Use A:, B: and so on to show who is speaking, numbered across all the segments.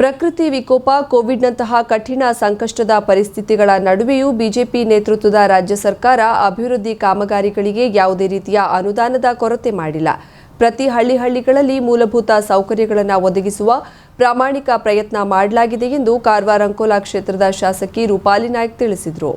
A: ಪ್ರಕೃತಿ ವಿಕೋಪ ಕೋವಿಡ್ನಂತಹ ಕಠಿಣ ಸಂಕಷ್ಟದ ಪರಿಸ್ಥಿತಿಗಳ ನಡುವೆಯೂ ಬಿಜೆಪಿ ನೇತೃತ್ವದ ರಾಜ್ಯ ಸರ್ಕಾರ ಅಭಿವೃದ್ಧಿ ಕಾಮಗಾರಿಗಳಿಗೆ ಯಾವುದೇ ರೀತಿಯ ಅನುದಾನದ ಕೊರತೆ ಮಾಡಿಲ್ಲ ಪ್ರತಿ ಹಳ್ಳಿ ಹಳ್ಳಿಗಳಲ್ಲಿ ಮೂಲಭೂತ ಸೌಕರ್ಯಗಳನ್ನು ಒದಗಿಸುವ ಪ್ರಾಮಾಣಿಕ ಪ್ರಯತ್ನ ಮಾಡಲಾಗಿದೆ ಎಂದು ಕಾರವಾರ ಅಂಕೋಲಾ ಕ್ಷೇತ್ರದ ಶಾಸಕಿ ರೂಪಾಲಿ ನಾಯ್ಕ್ ತಿಳಿಸಿದರು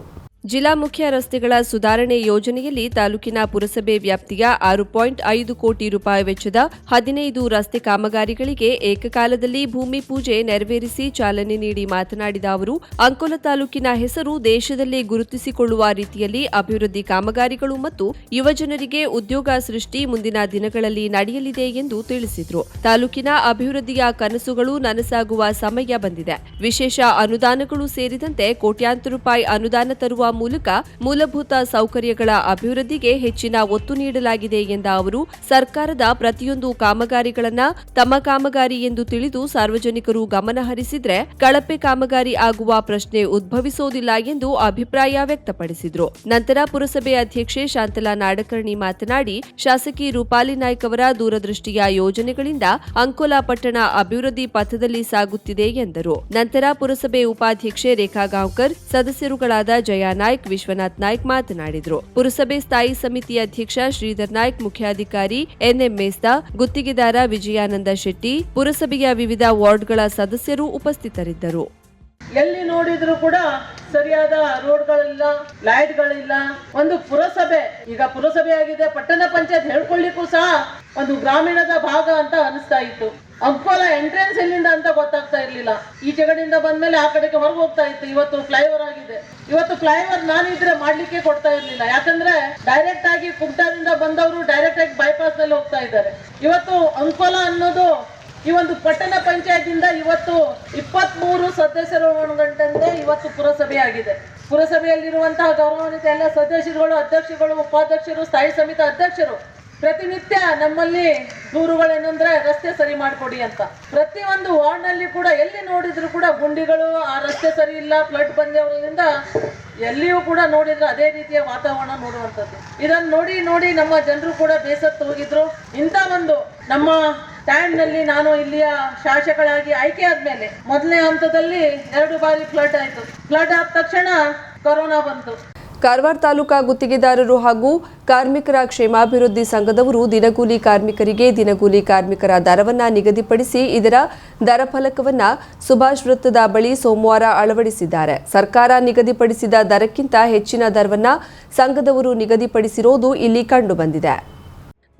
A: ಜಿಲ್ಲಾ ಮುಖ್ಯ ರಸ್ತೆಗಳ ಸುಧಾರಣೆ ಯೋಜನೆಯಲ್ಲಿ ತಾಲೂಕಿನ ಪುರಸಭೆ ವ್ಯಾಪ್ತಿಯ ಆರು ಪಾಯಿಂಟ್ ಐದು ಕೋಟಿ ರೂಪಾಯಿ ವೆಚ್ಚದ ಹದಿನೈದು ರಸ್ತೆ ಕಾಮಗಾರಿಗಳಿಗೆ ಏಕಕಾಲದಲ್ಲಿ ಭೂಮಿ ಪೂಜೆ ನೆರವೇರಿಸಿ ಚಾಲನೆ ನೀಡಿ ಮಾತನಾಡಿದ ಅವರು ಅಂಕೋಲ ತಾಲೂಕಿನ ಹೆಸರು ದೇಶದಲ್ಲಿ ಗುರುತಿಸಿಕೊಳ್ಳುವ ರೀತಿಯಲ್ಲಿ ಅಭಿವೃದ್ಧಿ ಕಾಮಗಾರಿಗಳು ಮತ್ತು ಯುವಜನರಿಗೆ ಉದ್ಯೋಗ ಸೃಷ್ಟಿ ಮುಂದಿನ ದಿನಗಳಲ್ಲಿ ನಡೆಯಲಿದೆ ಎಂದು ತಿಳಿಸಿದರು ತಾಲೂಕಿನ ಅಭಿವೃದ್ಧಿಯ ಕನಸುಗಳು ನನಸಾಗುವ ಸಮಯ ಬಂದಿದೆ ವಿಶೇಷ ಅನುದಾನಗಳು ಸೇರಿದಂತೆ ಕೋಟ್ಯಾಂತರ ರೂಪಾಯಿ ಅನುದಾನ ತರುವ ಮೂಲಕ ಮೂಲಭೂತ ಸೌಕರ್ಯಗಳ ಅಭಿವೃದ್ಧಿಗೆ ಹೆಚ್ಚಿನ ಒತ್ತು ನೀಡಲಾಗಿದೆ ಎಂದ ಅವರು ಸರ್ಕಾರದ ಪ್ರತಿಯೊಂದು ಕಾಮಗಾರಿಗಳನ್ನು ತಮ್ಮ ಕಾಮಗಾರಿ ಎಂದು ತಿಳಿದು ಸಾರ್ವಜನಿಕರು ಗಮನಹರಿಸಿದ್ರೆ ಕಳಪೆ ಕಾಮಗಾರಿ ಆಗುವ ಪ್ರಶ್ನೆ ಉದ್ಭವಿಸುವುದಿಲ್ಲ ಎಂದು ಅಭಿಪ್ರಾಯ ವ್ಯಕ್ತಪಡಿಸಿದರು ನಂತರ ಪುರಸಭೆ ಅಧ್ಯಕ್ಷೆ ಶಾಂತಲಾ ನಾಡಕರ್ಣಿ ಮಾತನಾಡಿ ಶಾಸಕಿ ರೂಪಾಲಿ ನಾಯ್ಕ್ ಅವರ ದೂರದೃಷ್ಟಿಯ ಯೋಜನೆಗಳಿಂದ ಅಂಕೋಲಾ ಪಟ್ಟಣ ಅಭಿವೃದ್ಧಿ ಪಥದಲ್ಲಿ ಸಾಗುತ್ತಿದೆ ಎಂದರು ನಂತರ ಪುರಸಭೆ ಉಪಾಧ್ಯಕ್ಷೆ ರೇಖಾ ಗಾಂವ್ಕರ್ ಸದಸ್ಯರುಗಳಾದ ಜಯಾನ ನಾಯ್ಕ ವಿಶ್ವನಾಥ್ ನಾಯ್ಕ ಮಾತನಾಡಿದರು ಪುರಸಭೆ ಸ್ಥಾಯಿ ಸಮಿತಿ ಅಧ್ಯಕ್ಷ ಶ್ರೀಧರ್ ನಾಯ್ಕ್ ಮುಖ್ಯಾಧಿಕಾರಿ ಎನ್ಎಂ ಮೇಸ್ತಾ ಗುತ್ತಿಗೆದಾರ ವಿಜಯಾನಂದ ಶೆಟ್ಟಿ ಪುರಸಭೆಯ ವಿವಿಧ ವಾರ್ಡ್ಗಳ ಸದಸ್ಯರು ಉಪಸ್ಥಿತರಿದ್ದರು
B: ಎಲ್ಲಿ ನೋಡಿದ್ರು ಕೂಡ ಸರಿಯಾದ ರೋಡ್ಗಳಿಲ್ಲ ಲೈಟ್ಗಳಿಲ್ಲ ಒಂದು ಪುರಸಭೆ ಈಗ ಪುರಸಭೆ ಆಗಿದೆ ಪಟ್ಟಣ ಪಂಚಾಯತ್ ಹೇಳ್ಕೊಳ್ಳಿಕ್ಕೂ ಸಹ ಒಂದು ಗ್ರಾಮೀಣದ ಭಾಗ ಅಂತ ಅನಿಸ್ತಾ ಇತ್ತು ಅಂಕೋಲಾ ಎಂಟ್ರೆನ್ಸ್ ಎಲ್ಲಿಂದ ಅಂತ ಗೊತ್ತಾಗ್ತಾ ಇರ್ಲಿಲ್ಲ ಈ ಜಗಡಿಂದ ಬಂದ್ಮೇಲೆ ಆ ಕಡೆಗೆ ಹೊರಗೆ ಹೋಗ್ತಾ ಇತ್ತು ಇವತ್ತು ಫ್ಲೈಓವರ್ ಆಗಿದೆ ಇವತ್ತು ಫ್ಲೈಓವರ್ ಇದ್ರೆ ಮಾಡ್ಲಿಕ್ಕೆ ಕೊಡ್ತಾ ಇರ್ಲಿಲ್ಲ ಯಾಕಂದ್ರೆ ಡೈರೆಕ್ಟ್ ಆಗಿ ಕುಮಟಾದಿಂದ ಬಂದವರು ಡೈರೆಕ್ಟ್ ಆಗಿ ಬೈಪಾಸ್ ನಲ್ಲಿ ಹೋಗ್ತಾ ಇದ್ದಾರೆ ಇವತ್ತು ಅಂಕೋಲ ಅನ್ನೋದು ಈ ಒಂದು ಪಟ್ಟಣ ಪಂಚಾಯತ್ ಇವತ್ತು ಇಪ್ಪತ್ತ್ ಮೂರು ಸದಸ್ಯರು ಒಳಗೊಂಡಂತೆ ಇವತ್ತು ಪುರಸಭೆ ಆಗಿದೆ ಪುರಸಭೆಯಲ್ಲಿರುವಂತಹ ಗೌರವಾನ್ವಿತ ಎಲ್ಲ ಸದಸ್ಯರುಗಳು ಅಧ್ಯಕ್ಷರುಗಳು ಉಪಾಧ್ಯಕ್ಷರು ಸ್ಥಾಯಿ ಸಮಿತಿ ಅಧ್ಯಕ್ಷರು ಪ್ರತಿನಿತ್ಯ ನಮ್ಮಲ್ಲಿ ದೂರುಗಳೇನಂದ್ರೆ ರಸ್ತೆ ಸರಿ ಮಾಡಿಕೊಡಿ ಅಂತ ಪ್ರತಿಯೊಂದು ವಾರ್ಡ್ನಲ್ಲಿ ಕೂಡ ಎಲ್ಲಿ ನೋಡಿದ್ರು ಕೂಡ ಗುಂಡಿಗಳು ಆ ರಸ್ತೆ ಸರಿ ಇಲ್ಲ ಫ್ಲಡ್ ಬಂದವರಿಂದ ಎಲ್ಲಿಯೂ ಕೂಡ ನೋಡಿದ್ರೆ ಅದೇ ರೀತಿಯ ವಾತಾವರಣ ನೋಡುವಂಥದ್ದು ಇದನ್ನು ನೋಡಿ ನೋಡಿ ನಮ್ಮ ಜನರು ಕೂಡ ಬೇಸತ್ತು ಹೋಗಿದ್ರು ಇಂಥ ಒಂದು ನಮ್ಮ ಟೈಮ್ನಲ್ಲಿ ನಾನು ಇಲ್ಲಿಯ ಶಾಸಕರಾಗಿ ಆಯ್ಕೆ ಆದ್ಮೇಲೆ ಮೊದಲನೇ ಹಂತದಲ್ಲಿ ಎರಡು ಬಾರಿ ಫ್ಲಡ್ ಆಯಿತು ಫ್ಲಡ್ ಆದ ತಕ್ಷಣ ಕೊರೋನಾ ಬಂತು
A: ಕಾರವಾರ ತಾಲೂಕಾ ಗುತ್ತಿಗೆದಾರರು ಹಾಗೂ ಕಾರ್ಮಿಕರ ಕ್ಷೇಮಾಭಿವೃದ್ಧಿ ಸಂಘದವರು ದಿನಗೂಲಿ ಕಾರ್ಮಿಕರಿಗೆ ದಿನಗೂಲಿ ಕಾರ್ಮಿಕರ ದರವನ್ನು ನಿಗದಿಪಡಿಸಿ ಇದರ ದರ ಫಲಕವನ್ನು ಸುಭಾಷ್ ವೃತ್ತದ ಬಳಿ ಸೋಮವಾರ ಅಳವಡಿಸಿದ್ದಾರೆ ಸರ್ಕಾರ ನಿಗದಿಪಡಿಸಿದ ದರಕ್ಕಿಂತ ಹೆಚ್ಚಿನ ದರವನ್ನು ಸಂಘದವರು ನಿಗದಿಪಡಿಸಿರೋದು ಇಲ್ಲಿ ಕಂಡುಬಂದಿದೆ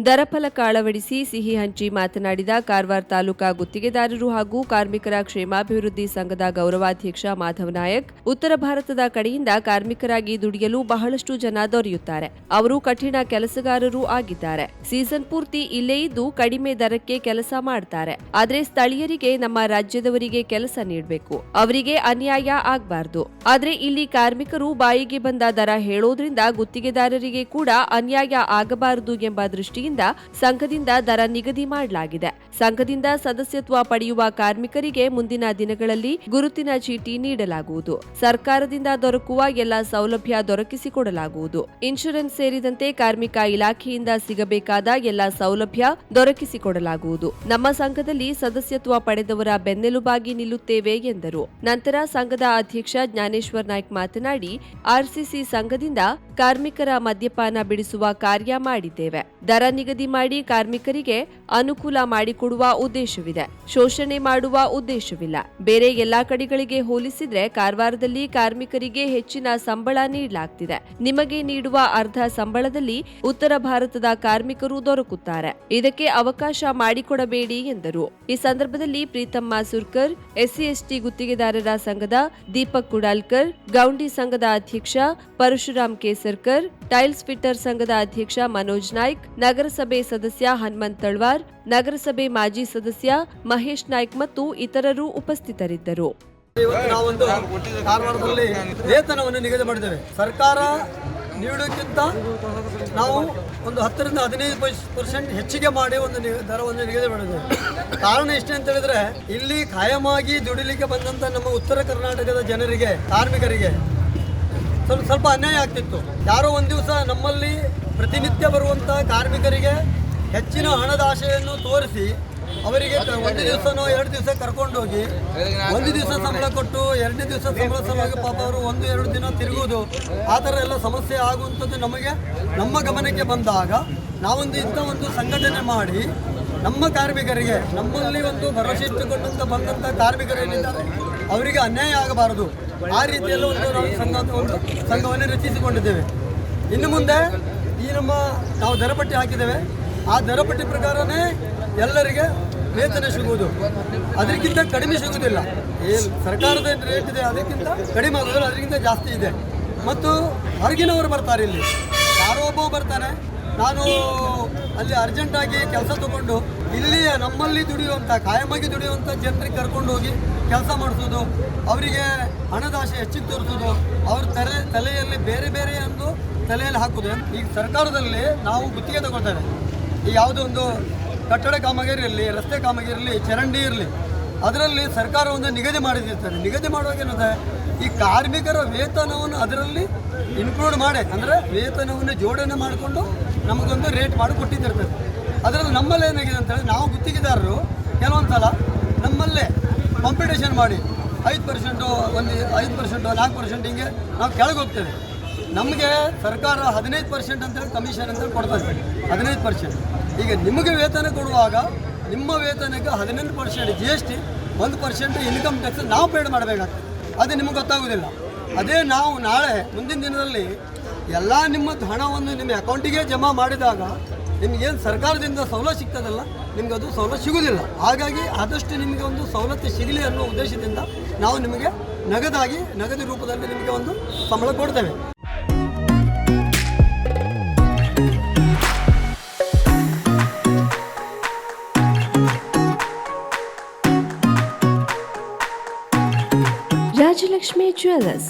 A: ದರಫಲಕ ಅಳವಡಿಸಿ ಸಿಹಿ ಹಂಚಿ ಮಾತನಾಡಿದ ಕಾರವಾರ ತಾಲೂಕಾ ಗುತ್ತಿಗೆದಾರರು ಹಾಗೂ ಕಾರ್ಮಿಕರ ಕ್ಷೇಮಾಭಿವೃದ್ಧಿ ಸಂಘದ ಗೌರವಾಧ್ಯಕ್ಷ ಮಾಧವ್ ನಾಯಕ್ ಉತ್ತರ ಭಾರತದ ಕಡೆಯಿಂದ ಕಾರ್ಮಿಕರಾಗಿ ದುಡಿಯಲು ಬಹಳಷ್ಟು ಜನ ದೊರೆಯುತ್ತಾರೆ ಅವರು ಕಠಿಣ ಕೆಲಸಗಾರರು ಆಗಿದ್ದಾರೆ ಸೀಸನ್ ಪೂರ್ತಿ ಇಲ್ಲೇ ಇದ್ದು ಕಡಿಮೆ ದರಕ್ಕೆ ಕೆಲಸ ಮಾಡ್ತಾರೆ ಆದರೆ ಸ್ಥಳೀಯರಿಗೆ ನಮ್ಮ ರಾಜ್ಯದವರಿಗೆ ಕೆಲಸ ನೀಡಬೇಕು ಅವರಿಗೆ ಅನ್ಯಾಯ ಆಗಬಾರದು ಆದರೆ ಇಲ್ಲಿ ಕಾರ್ಮಿಕರು ಬಾಯಿಗೆ ಬಂದ ದರ ಹೇಳೋದ್ರಿಂದ ಗುತ್ತಿಗೆದಾರರಿಗೆ ಕೂಡ ಅನ್ಯಾಯ ಆಗಬಾರದು ಎಂಬ ದೃಷ್ಟಿಯಿಂದ ಸಂಘದಿಂದ ದರ ನಿಗದಿ ಮಾಡಲಾಗಿದೆ ಸಂಘದಿಂದ ಸದಸ್ಯತ್ವ ಪಡೆಯುವ ಕಾರ್ಮಿಕರಿಗೆ ಮುಂದಿನ ದಿನಗಳಲ್ಲಿ ಗುರುತಿನ ಚೀಟಿ ನೀಡಲಾಗುವುದು ಸರ್ಕಾರದಿಂದ ದೊರಕುವ ಎಲ್ಲ ಸೌಲಭ್ಯ ದೊರಕಿಸಿಕೊಡಲಾಗುವುದು ಇನ್ಶೂರೆನ್ಸ್ ಸೇರಿದಂತೆ ಕಾರ್ಮಿಕ ಇಲಾಖೆಯಿಂದ ಸಿಗಬೇಕಾದ ಎಲ್ಲ ಸೌಲಭ್ಯ ದೊರಕಿಸಿಕೊಡಲಾಗುವುದು ನಮ್ಮ ಸಂಘದಲ್ಲಿ ಸದಸ್ಯತ್ವ ಪಡೆದವರ ಬೆನ್ನೆಲುಬಾಗಿ ನಿಲ್ಲುತ್ತೇವೆ ಎಂದರು ನಂತರ ಸಂಘದ ಅಧ್ಯಕ್ಷ ಜ್ಞಾನೇಶ್ವರ್ ನಾಯ್ಕ್ ಮಾತನಾಡಿ ಆರ್ಸಿಸಿ ಸಂಘದಿಂದ ಕಾರ್ಮಿಕರ ಮದ್ಯಪಾನ ಬಿಡಿಸುವ ಕಾರ್ಯ ಮಾಡಿದ್ದೇವೆ ದರ ನಿಗದಿ ಮಾಡಿ ಕಾರ್ಮಿಕರಿಗೆ ಅನುಕೂಲ ಮಾಡಿಕೊಡುವ ಉದ್ದೇಶವಿದೆ ಶೋಷಣೆ ಮಾಡುವ ಉದ್ದೇಶವಿಲ್ಲ ಬೇರೆ ಎಲ್ಲಾ ಕಡೆಗಳಿಗೆ ಹೋಲಿಸಿದ್ರೆ ಕಾರವಾರದಲ್ಲಿ ಕಾರ್ಮಿಕರಿಗೆ ಹೆಚ್ಚಿನ ಸಂಬಳ ನೀಡಲಾಗ್ತಿದೆ ನಿಮಗೆ ನೀಡುವ ಅರ್ಧ ಸಂಬಳದಲ್ಲಿ ಉತ್ತರ ಭಾರತದ ಕಾರ್ಮಿಕರು ದೊರಕುತ್ತಾರೆ ಇದಕ್ಕೆ ಅವಕಾಶ ಮಾಡಿಕೊಡಬೇಡಿ ಎಂದರು ಈ ಸಂದರ್ಭದಲ್ಲಿ ಪ್ರೀತಮ್ ಮಾಸೂರ್ಕರ್ ಎಸ್ಸಿ ಎಸ್ಟಿ ಗುತ್ತಿಗೆದಾರರ ಸಂಘದ ದೀಪಕ್ ಕುಡಾಲ್ಕರ್ ಗೌಂಡಿ ಸಂಘದ ಅಧ್ಯಕ್ಷ ಪರಶುರಾಮ್ ಕೇಸರ್ಕರ್ ಟೈಲ್ಸ್ ಫಿಟ್ಟರ್ ಸಂಘದ ಅಧ್ಯಕ್ಷ ಮನೋಜ್ ನಾಯ್ಕ್ ನಗರ ನಗರಸಭೆ ಸದಸ್ಯ ಹನುಮಂತ್ ತಳ್ವಾರ್ ನಗರಸಭೆ ಮಾಜಿ ಸದಸ್ಯ ಮಹೇಶ್ ನಾಯ್ಕ್ ಮತ್ತು ಇತರರು ಉಪಸ್ಥಿತರಿದ್ದರು
C: ನಾವೊಂದು ವೇತನವನ್ನು ನಿಗದಿ ಮಾಡಿದ್ದೇವೆ ಸರ್ಕಾರ ನೀಡೋಕ್ಕಿಂತ ನಾವು ಒಂದು ಹತ್ತರಿಂದ ಹದಿನೈದು ಪರ್ಸೆಂಟ್ ಹೆಚ್ಚಿಗೆ ಮಾಡಿ ಒಂದು ದರವನ್ನು ನಿಗದಿ ಮಾಡಿದ್ದೇವೆ ಕಾರಣ ಎಷ್ಟೇ ಅಂತ ಹೇಳಿದ್ರೆ ಇಲ್ಲಿ ಖಾಯಮಾಗಿ ದುಡಿಲಿಕ್ಕೆ ಬಂದಂಥ ನಮ್ಮ ಉತ್ತರ ಕರ್ನಾಟಕದ ಜನರಿಗೆ ಕಾರ್ಮಿಕರಿಗೆ ಸ್ವಲ್ಪ ಸ್ವಲ್ಪ ಅನ್ಯಾಯ ಆಗ್ತಿತ್ತು ಯಾರೋ ಒಂದು ದಿವಸ ನಮ್ಮಲ್ಲಿ ಪ್ರತಿನಿತ್ಯ ಬರುವಂಥ ಕಾರ್ಮಿಕರಿಗೆ ಹೆಚ್ಚಿನ ಹಣದ ಆಶೆಯನ್ನು ತೋರಿಸಿ ಅವರಿಗೆ ಒಂದು ದಿವಸನೋ ಎರಡು ದಿವಸ ಕರ್ಕೊಂಡೋಗಿ ಒಂದು ದಿವಸ ಸಂಬಳ ಕೊಟ್ಟು ಎರಡನೇ ದಿವಸ ಸಂಬಳ ಸಲುವಾಗಿ ಪಾಪ ಅವರು ಒಂದು ಎರಡು ದಿನ ತಿರುಗುವುದು ಆ ಥರ ಎಲ್ಲ ಸಮಸ್ಯೆ ಆಗುವಂಥದ್ದು ನಮಗೆ ನಮ್ಮ ಗಮನಕ್ಕೆ ಬಂದಾಗ ನಾವೊಂದು ಇಂಥ ಒಂದು ಸಂಘಟನೆ ಮಾಡಿ ನಮ್ಮ ಕಾರ್ಮಿಕರಿಗೆ ನಮ್ಮಲ್ಲಿ ಒಂದು ಭರವಸೆ ಇಟ್ಟುಕೊಂಡಂತ ಬಂದಂಥ ಕಾರ್ಮಿಕರೇನಿದ್ದಾರೆ ಅವರಿಗೆ ಅನ್ಯಾಯ ಆಗಬಾರದು ಆ ರೀತಿಯಲ್ಲಿ ಒಂದು ನಾವು ಸಂಘ ಒಂದು ಸಂಘವನ್ನು ರಚಿಸಿಕೊಂಡಿದ್ದೇವೆ ಇನ್ನು ಮುಂದೆ ಈ ನಮ್ಮ ನಾವು ದರಪಟ್ಟಿ ಹಾಕಿದ್ದೇವೆ ಆ ದರಪಟ್ಟಿ ಪ್ರಕಾರನೇ ಎಲ್ಲರಿಗೆ ವೇತನ ಸಿಗುವುದು ಅದಕ್ಕಿಂತ ಕಡಿಮೆ ಸಿಗುವುದಿಲ್ಲ ಏನು ಸರ್ಕಾರದ ರೇಟ್ ಇದೆ ಅದಕ್ಕಿಂತ ಕಡಿಮೆ ಆಗೋದಿಲ್ಲ ಅದಕ್ಕಿಂತ ಜಾಸ್ತಿ ಇದೆ ಮತ್ತು ಹೊರಗಿನವರು ಬರ್ತಾರೆ ಇಲ್ಲಿ ಯಾರೋ ಒಬ್ಬ ಬರ್ತಾನೆ ನಾನು ಅಲ್ಲಿ ಅರ್ಜೆಂಟಾಗಿ ಕೆಲಸ ತಗೊಂಡು ಇಲ್ಲಿಯ ನಮ್ಮಲ್ಲಿ ದುಡಿಯುವಂಥ ಕಾಯಮಾಗಿ ದುಡಿಯುವಂಥ ಜನರಿಗೆ ಕರ್ಕೊಂಡು ಹೋಗಿ ಕೆಲಸ ಮಾಡಿಸೋದು ಅವರಿಗೆ ಹಣದಾಶೆ ಹೆಚ್ಚಿಗೆ ತೋರಿಸೋದು ಅವ್ರ ತಲೆ ತಲೆಯಲ್ಲಿ ಬೇರೆ ಬೇರೆ ಎಂದು ತಲೆಯಲ್ಲಿ ಹಾಕೋದು ಈಗ ಸರ್ಕಾರದಲ್ಲಿ ನಾವು ಗುತ್ತಿಗೆ ತಗೊಳ್ತೇವೆ ಈ ಯಾವುದೋ ಒಂದು ಕಟ್ಟಡ ಕಾಮಗಾರಿ ಇರಲಿ ರಸ್ತೆ ಕಾಮಗಾರಿ ಚರಂಡಿ ಇರಲಿ ಅದರಲ್ಲಿ ಸರ್ಕಾರ ಒಂದು ನಿಗದಿ ಮಾಡಿದಿರ್ತಾರೆ ನಿಗದಿ ಮಾಡುವಾಗ ಏನಂದರೆ ಈ ಕಾರ್ಮಿಕರ ವೇತನವನ್ನು ಅದರಲ್ಲಿ ಇನ್ಕ್ಲೂಡ್ ಮಾಡಿ ಅಂದರೆ ವೇತನವನ್ನು ಜೋಡಣೆ ಮಾಡಿಕೊಂಡು ನಮಗೊಂದು ರೇಟ್ ಮಾಡಿ ಕೊಟ್ಟಿದ್ದಿರ್ತದೆ ಅದರಲ್ಲಿ ನಮ್ಮಲ್ಲಿ ಏನಾಗಿದೆ ಅಂತೇಳಿ ನಾವು ಗುತ್ತಿಗೆದಾರರು ಕೆಲವೊಂದು ಸಲ ನಮ್ಮಲ್ಲೇ ಕಾಂಪಿಟೇಷನ್ ಮಾಡಿ ಐದು ಪರ್ಸೆಂಟು ಒಂದು ಐದು ಪರ್ಸೆಂಟು ನಾಲ್ಕು ಪರ್ಸೆಂಟ್ ಹಿಂಗೆ ನಾವು ಕೆಳಗೆ ಹೋಗ್ತೇವೆ ನಮಗೆ ಸರ್ಕಾರ ಹದಿನೈದು ಪರ್ಸೆಂಟ್ ಅಂತೇಳಿ ಕಮಿಷನ್ ಅಂತೇಳಿ ಕೊಡ್ತದೆ ಹದಿನೈದು ಪರ್ಸೆಂಟ್ ಈಗ ನಿಮಗೆ ವೇತನ ಕೊಡುವಾಗ ನಿಮ್ಮ ವೇತನಕ್ಕೆ ಹದಿನೆಂಟು ಪರ್ಸೆಂಟ್ ಜಿ ಎಸ್ ಟಿ ಒಂದು ಪರ್ಸೆಂಟ್ ಇನ್ಕಮ್ ಟ್ಯಾಕ್ಸ್ ನಾವು ಪೇಡ್ ಮಾಡಬೇಕಾಗ್ತದೆ ಅದು ನಿಮಗೆ ಗೊತ್ತಾಗೋದಿಲ್ಲ ಅದೇ ನಾವು ನಾಳೆ ಮುಂದಿನ ದಿನದಲ್ಲಿ ಎಲ್ಲ ನಿಮ್ಮದು ಹಣವನ್ನು ನಿಮ್ಮ ಅಕೌಂಟಿಗೆ ಜಮಾ ಮಾಡಿದಾಗ ನಿಮಗೇನು ಸರ್ಕಾರದಿಂದ ಸವಲತ್ತು ಸಿಗ್ತದಲ್ಲ ನಿಮ್ಗೆ ಅದು ಸವಲತ್ತು ಸಿಗುವುದಿಲ್ಲ ಹಾಗಾಗಿ ಆದಷ್ಟು ನಿಮಗೆ ಒಂದು ಸವಲತ್ತು ಸಿಗಲಿ ಅನ್ನೋ ಉದ್ದೇಶದಿಂದ ನಾವು ನಿಮಗೆ ನಗದಾಗಿ ನಗದು ರೂಪದಲ್ಲಿ ನಿಮಗೆ ಒಂದು ಸಂಬಳ ಕೊಡ್ತೇವೆ
A: Rajalakshmi jewellers